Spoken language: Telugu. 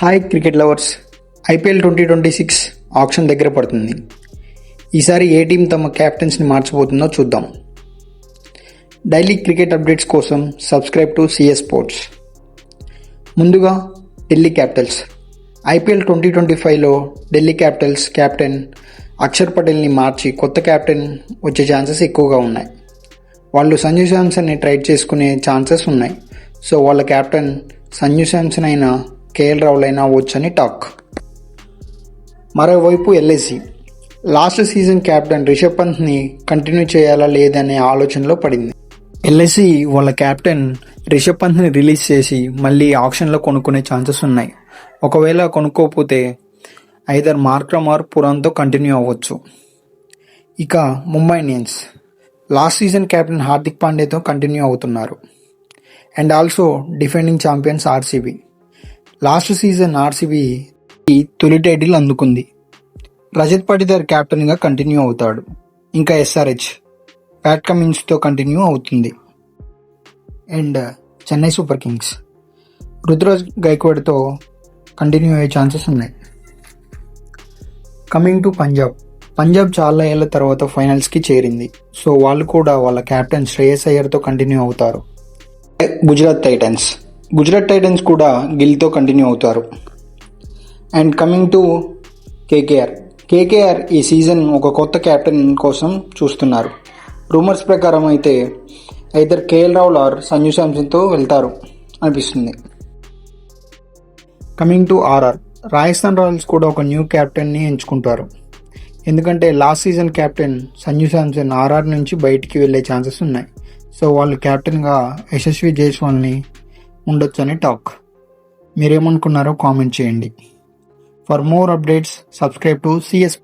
Hi cricket lovers IPL twenty twenty six option దగ్గర పడుతుంది. ఈసారి ఏ టీం తమ క్యాప్టెన్స్ని మార్చబోతుందో చూద్దాం. డైలీ క్రికెట్ అప్డేట్స్ కోసం సబ్స్క్రైబ్ టు సిఎస్ స్పోర్ట్స్ ముందుగా Delhi Capitals IPL twenty twenty ఫైవ్లో ఢిల్లీ క్యాపిటల్స్ కెప్టెన్ అక్షర్ పటేల్ని మార్చి కొత్త కెప్టెన్ వచ్చే ఛాన్సెస్ ఎక్కువగా ఉన్నాయి. వాళ్ళు సంజు శాంసన్ని ట్రైడ్ చేసుకునే ఛాన్సెస్ ఉన్నాయి. సో వాళ్ళ కెప్టెన్ సంజు శాంసన్ అయినా కేఎల్ రావులైనా వచ్చని టాక్. మరోవైపు LIC last season captain Rishabh పంత్ని continue చేయాలా లేదనే ఆలోచనలో పడింది. ఎల్ఐసి వాళ్ళ కెప్టెన్ రిషబ్ పంత్ని రిలీజ్ చేసి మళ్ళీ ఆప్షన్లో కొనుక్కునే ఛాన్సెస్ ఉన్నాయి. ఒకవేళ కొనుక్కోకపోతే ఐదర్ మార్క్రమార్ పురాన్తో కంటిన్యూ అవ్వచ్చు. ఇక Mumbai Indians. Last season captain Hardik పాండేతో continue అవుతున్నారు. And also defending champions RCB. Last season RCB తొలి టైటిల్ అందుకుంది. రజత్ పాటిదార్ కెప్టెన్గా కంటిన్యూ అవుతాడు. ఇంకా ఎస్ఆర్హెచ్ ప్యాట్ కమిన్స్తో కంటిన్యూ అవుతుంది. And Chennai Super Kings Ruturaj గైక్వాడ్తో continue అయ్యే ఛాన్సెస్ ఉన్నాయి. Coming to Punjab. పంజాబ్ చాలా ఏళ్ళ తర్వాత ఫైనల్స్కి చేరింది. సో వాళ్ళు కూడా వాళ్ళ కెప్టెన్ శ్రేయస్ అయ్యర్తో కంటిన్యూ అవుతారు. గుజరాత్ టైటన్స్. గుజరాత్ టైటన్స్ కూడా గిల్తో కంటిన్యూ అవుతారు. And coming to KKR. KKR ఈ సీజన్ ఒక కొత్త కెప్టెన్ కోసం చూస్తున్నారు. రూమర్స్ ప్రకారం అయితే either KL Rahul or Sanju శాంసన్తో వెళ్తారు అనిపిస్తుంది. Coming to RR. Rajasthan Royals కూడా ఒక న్యూ కెప్టెన్ని ఎంచుకుంటారు. ఎందుకంటే last season captain Sanju Samson RR నుంచి బయటికి వెళ్ళే ఛాన్సెస్ ఉన్నాయి. సో వాళ్ళు కెప్టెన్గా యశస్వి జైస్వాల్ని ఉండొచ్చని టాక్. మీరేమనుకున్నారో కామెంట్ చేయండి. For more updates subscribe to CS